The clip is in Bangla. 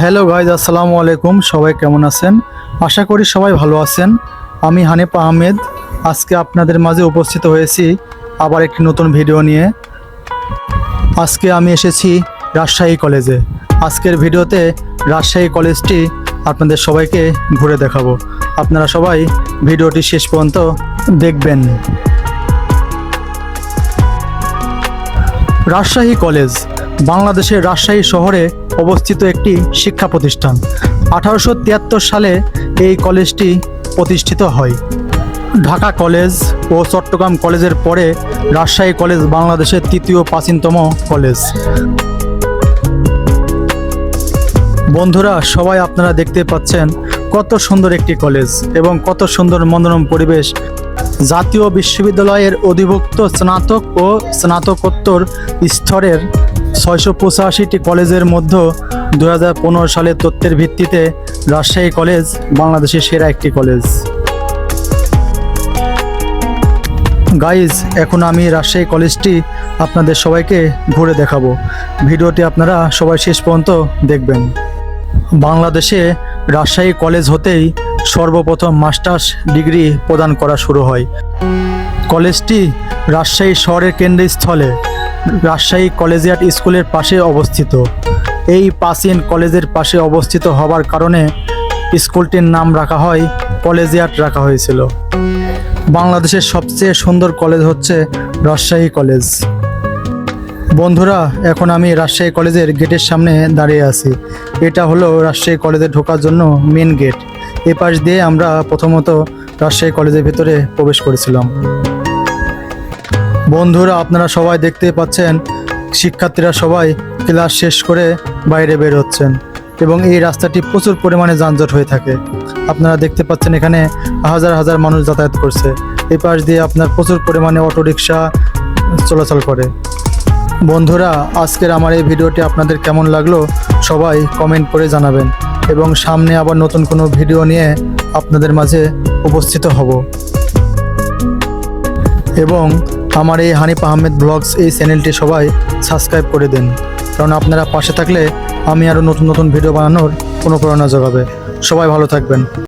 হ্যালো গাইজ আসসালামু আলাইকুম। সবাই কেমন আছেন? আশা করি সবাই ভালো আছেন। আমি হানিফ আহমেদ। আজকে আপনাদের মাঝে উপস্থিত হয়েছি আবার একটি নতুন ভিডিও নিয়ে। আজকে আমি এসেছি রাজশাহী কলেজে আজকের ভিডিওতে রাজশাহী কলেজটি আপনাদের সবাইকে ঘুরে দেখাবো। আপনারা সবাই ভিডিওটি শেষ পর্যন্ত দেখবেন। রাজশাহী কলেজ বাংলাদেশের রাজশাহী শহরে অবস্থিত একটি শিক্ষা প্রতিষ্ঠান। আঠারোশো তিয়াত্তর সালে এই কলেজটি প্রতিষ্ঠিত হয়। ঢাকা কলেজ ও চট্টগ্রাম কলেজের পরে রাজশাহী কলেজ বাংলাদেশের তৃতীয় প্রাচীনতম কলেজ। বন্ধুরা, সবাই আপনারা দেখতে পাচ্ছেন কত সুন্দর একটি কলেজ এবং কত সুন্দর মনোরম পরিবেশ। জাতীয় বিশ্ববিদ্যালয়ের অধিভুক্ত স্নাতক ও স্নাতকোত্তর স্তরের ছয়শো পঁচাশিটি কলেজের মধ্যে দু হাজার পনেরো সালের তথ্যের ভিত্তিতে রাজশাহী কলেজ বাংলাদেশের সেরা একটি কলেজ। গাইজ এখন আমি রাজশাহী কলেজটি আপনাদের সবাইকে ঘুরে দেখাবো। ভিডিওটি আপনারা সবাই শেষ পর্যন্ত দেখবেন। বাংলাদেশে রাজশাহী কলেজ হতেই সর্বপ্রথম মাস্টার্স ডিগ্রি প্রদান করা শুরু হয়। কলেজটি রাজশাহী শহরের কেন্দ্রস্থলে রাজশাহী কলেজিয়াট স্কুলের পাশে অবস্থিত। এই প্রাচীন কলেজের পাশে অবস্থিত হবার কারণে স্কুলটির নাম রাখা হয়, কলেজিয়াট রাখা হয়েছিল। বাংলাদেশের সবচেয়ে সুন্দর কলেজ হচ্ছে রাজশাহী কলেজ। বন্ধুরা, এখন আমি রাজশাহী কলেজের গেটের সামনে দাঁড়িয়ে আছি। এটা হলো রাজশাহী কলেজে ঢোকার জন্য মেন গেট। এ পাশ দিয়ে আমরা প্রথমত রাজশাহী কলেজের ভিতরে প্রবেশ করেছিলাম। বন্ধুরা, আপনারা সবাই দেখতে পাচ্ছেন, শিক্ষার্থীরা সবাই ক্লাস শেষ করে বাইরে বের হচ্ছেন এবং এই রাস্তাটি প্রচুর পরিমাণে যানজট হয়ে থাকে। আপনারা দেখতে পাচ্ছেন এখানে হাজার হাজার মানুষ যাতায়াত করছে। এই পাশ দিয়ে আপনার প্রচুর পরিমাণে অটোরিকশা চলাচল করে। বন্ধুরা, আজকের আমার এই ভিডিওটি আপনাদের কেমন লাগল সবাই কমেন্ট করে জানাবেন এবং সামনে আবার নতুন কোনো ভিডিও নিয়ে আপনাদের মাঝে উপস্থিত হব। এবং আমার এই হানিফ আহমেদ ব্লগস এই চ্যানেলটি সবাই সাবস্ক্রাইব করে দিন। কারণ আপনারা পাশে থাকলে আমি আরও নতুন নতুন ভিডিও বানানোর অনুপ্রেরণা যোগাবে। সবাই ভালো থাকবেন।